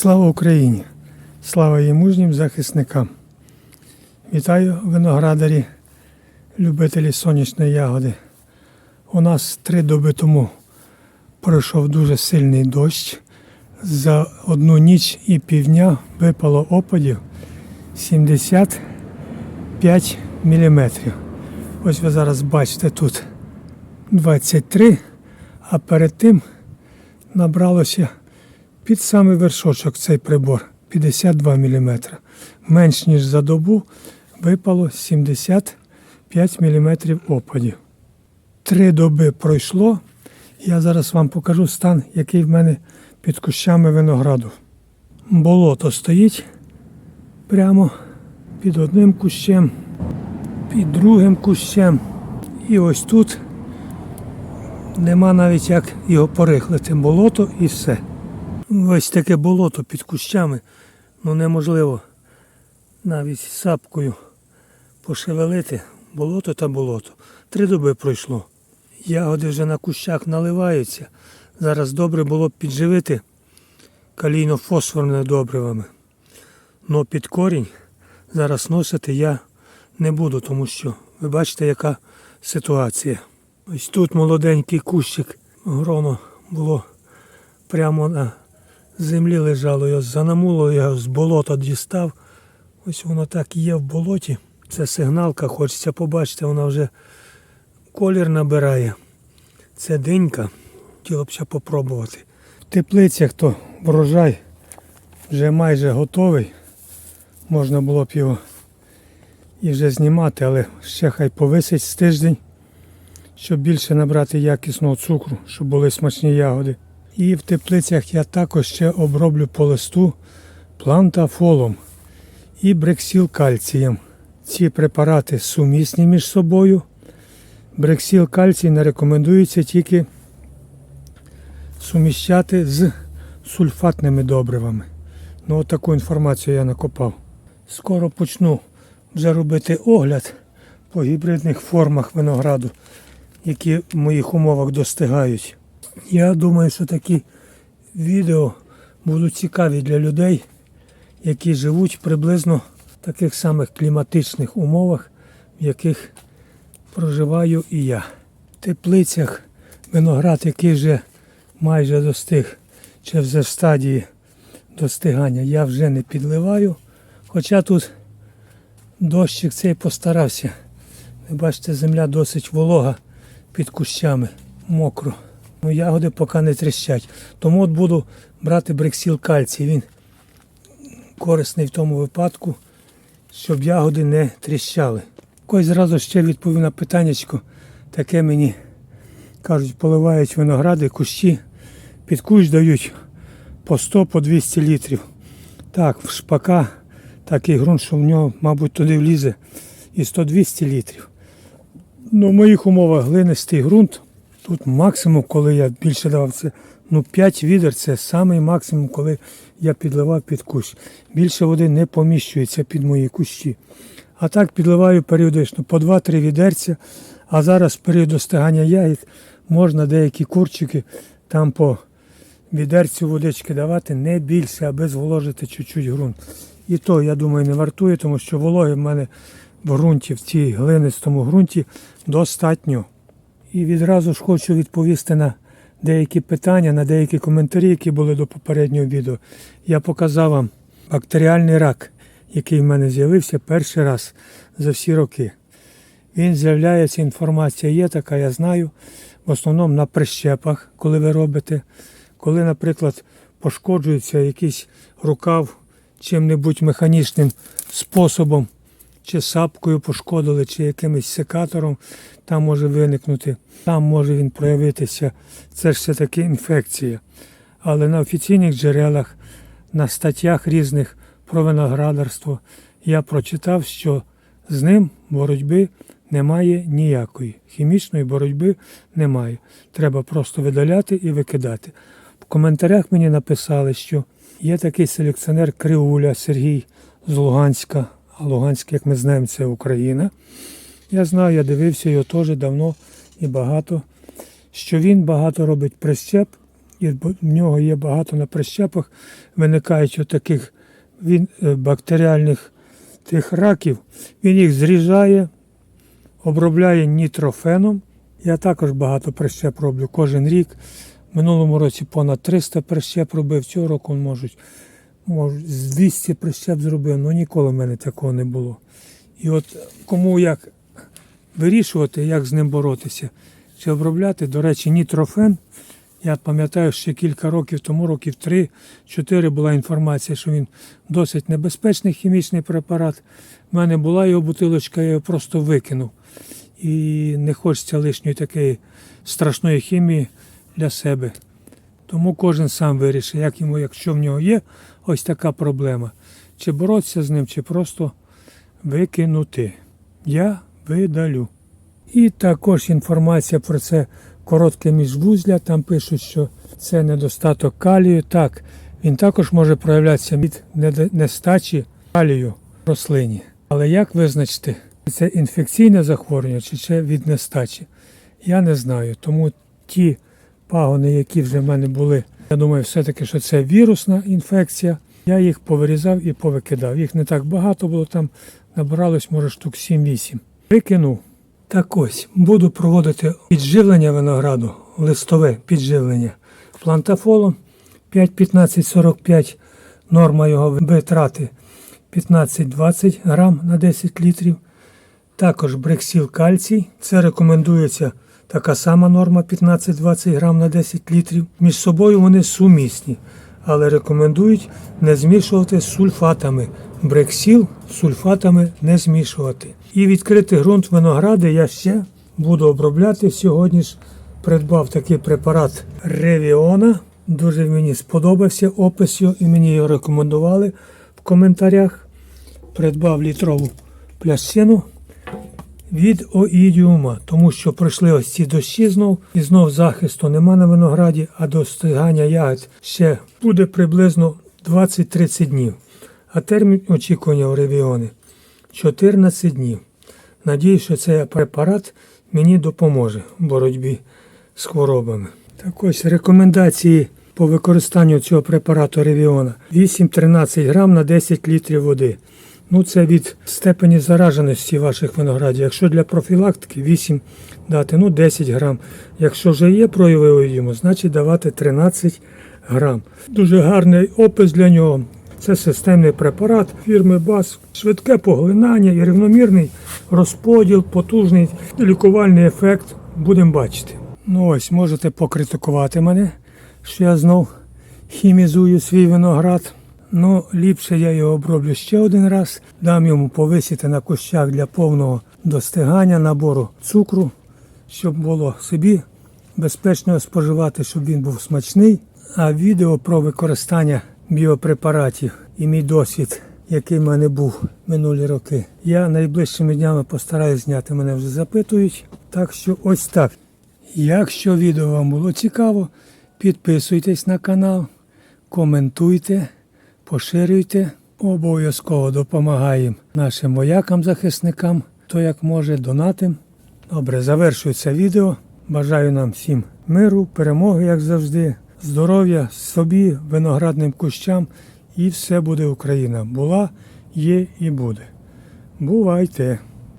Слава Україні! Слава її мужнім захисникам! Вітаю виноградарі, любителі сонячної ягоди. У нас три доби тому пройшов дуже сильний дощ. За одну ніч і півдня випало опадів 75 мм. Ось ви зараз бачите тут 23, а перед тим набралося під самий вершочок цей прибор 52 мм. Менш ніж за добу випало 75 мм опадів. Три доби пройшло. Я зараз вам покажу стан, який в мене під кущами винограду. Болото стоїть прямо під одним кущем, під другим кущем. І ось тут нема навіть як його порихлити. Болото і все. Ось таке болото під кущами. Ну неможливо навіть сапкою пошевелити. Болото та болото. Три доби пройшло. Ягоди вже на кущах наливаються. Зараз добре було б підживити калійно-фосфорними добривами. Но під корінь зараз носити я не буду, тому що ви бачите, яка ситуація. Ось тут молоденький кущик, гроно було прямо на землі лежало, його занамуло, я з болота дістав. Ось воно так є в болоті. Це сигналка, хочеться побачити, вона вже колір набирає. Це динька. Хотіло б ще попробувати. В теплицях то врожай вже майже готовий. Можна було б його і вже знімати, але ще хай повисить з тиждень, щоб більше набрати якісного цукру, щоб були смачні ягоди. І в теплицях я також ще оброблю по листу плантафолом і брексіл кальцієм. Ці препарати сумісні між собою. Брексіл кальцій не рекомендується тільки суміщати з сульфатними добривами. Ну, от таку інформацію я накопав. Скоро почну вже робити огляд по гібридних формах винограду, які в моїх умовах достигають. Я думаю, що такі відео будуть цікаві для людей, які живуть приблизно в таких самих кліматичних умовах, в яких проживаю і я. В теплицях виноград, який вже майже достиг, чи вже в стадії достигання, я вже не підливаю. Хоча тут дощик цей постарався. Ви бачите, земля досить волога під кущами, мокро. Ну, ягоди поки не тріщать. Тому от буду брати брексіл кальцій. Він корисний в тому випадку, щоб ягоди не тріщали. Ось зразу ще відповів на питаннячко. Таке мені кажуть, поливають виногради, кущі. Під кущ дають по 100 по 200 літрів. Так, в шпака такий ґрунт, що в нього, мабуть, туди влізе і 100-200 літрів. Ну, в моїх умовах глинистий ґрунт. Тут максимум, коли я більше давав це, ну 5 відер це самий максимум, коли я підливав під кущ. Більше води не поміщується під мої кущі. А так підливаю періодично по 2-3 відерця. А зараз в період достигання ягід можна деякі курчики там по відерцю водички давати не більше, аби зволожити чуть-чуть ґрунт. І то, я думаю, не вартує, тому що вологи в мене в ґрунті, в цій глинистому ґрунті достатньо. І відразу ж хочу відповісти на деякі питання, на деякі коментарі, які були до попереднього відео. Я показав вам бактеріальний рак, який в мене з'явився перший раз за всі роки. Він з'являється, інформація є така, я знаю. В основному на прищепах, коли ви робите. Коли, наприклад, пошкоджується якийсь рукав чим-небудь механічним способом, чи сапкою пошкодили, чи якимось секатором, там може виникнути, там може він проявитися. Це ж все-таки інфекція. Але на офіційних джерелах, на статтях різних про виноградарство я прочитав, що з ним боротьби немає ніякої. Хімічної боротьби немає. Треба просто видаляти і викидати. В коментарях мені написали, що є такий селекціонер Криуля Сергій з Луганська. А Луганськ, як ми знаємо, це Україна. Я знаю, я дивився його теж давно і багато. Що він багато робить прищеп і в нього є багато на прищепах, виникають таких він, е, бактеріальних тих раків. Він їх зрізає, обробляє нітрофеном. Я також багато прищеп роблю кожен рік. Минулому році понад 300 прищеп робив, цього року можуть, можуть з 200 прищеп зробив, але ніколи в мене такого не було. І от кому як вирішувати, як з ним боротися, чи обробляти, до речі, нітрофен. Я пам'ятаю, ще кілька років тому, років 3-4 була інформація, що він досить небезпечний хімічний препарат. У мене була його бутилочка, я його просто викинув. І не хочеться лишньої такої страшної хімії для себе. Тому кожен сам вирішить, як йому, якщо в нього є ось така проблема, чи боротися з ним, чи просто викинути. Я видалю. І також інформація про це коротке міжвузля. Там пишуть, що це недостаток калію. Так, він також може проявлятися від нестачі калію в рослині. Але як визначити, це інфекційне захворювання чи це від нестачі? Я не знаю. Тому ті пагони, які вже в мене були, я думаю, все-таки, що це вірусна інфекція. Я їх повирізав і повикидав. Їх не так багато було, там набралось, може, штук 7-8. Викинув. Так ось, буду проводити підживлення винограду, листове підживлення плантафолом 5-15-45, норма його витрати 15-20 грам на 10 літрів. Також брексіл кальцій. Це рекомендується така сама норма 15-20 грам на 10 літрів. Між собою вони сумісні, але рекомендують не змішувати з сульфатами. Брексіл з сульфатами не змішувати. І відкритий ґрунт виногради я ще буду обробляти. Сьогодні ж придбав такий препарат Ревіона. Дуже мені сподобався опис його і мені його рекомендували в коментарях. Придбав літрову плящину від оїдіума, тому що пройшли ось ці дощі знов, і знов захисту нема на винограді, а достигання ягод ще буде приблизно 20-30 днів. А термін очікування у ревіони 14 днів. Надіюсь, що цей препарат мені допоможе в боротьбі з хворобами. Так ось рекомендації по використанню цього препарату ревіона 8-13 грам на 10 літрів води. Ну, це від степені зараженості ваших виноградів. Якщо для профілактики 8 дати, ну 10 грам. Якщо вже є прояви оїдіуму, значить давати 13 грам. Дуже гарний опис для нього. Це системний препарат фірми БАС. Швидке поглинання і рівномірний розподіл, потужний лікувальний ефект. Будемо бачити. Ну ось можете покритикувати мене, що я знов хімізую свій виноград. Ну, ліпше я його оброблю ще один раз, дам йому повисіти на кущах для повного достигання, набору цукру, щоб було собі безпечно споживати, щоб він був смачний. А відео про використання біопрепаратів і мій досвід, який в мене був минулі роки, я найближчими днями постараюсь зняти. Мене вже запитують. Так що ось так. Якщо відео вам було цікаво, підписуйтесь на канал, коментуйте, поширюйте. Обов'язково допомагаємо нашим воякам-захисникам, хто як може, донатим. Добре, завершується відео. Бажаю нам всім миру, перемоги, як завжди, здоров'я собі, виноградним кущам, і все буде Україна. Була, є і буде. Бувайте!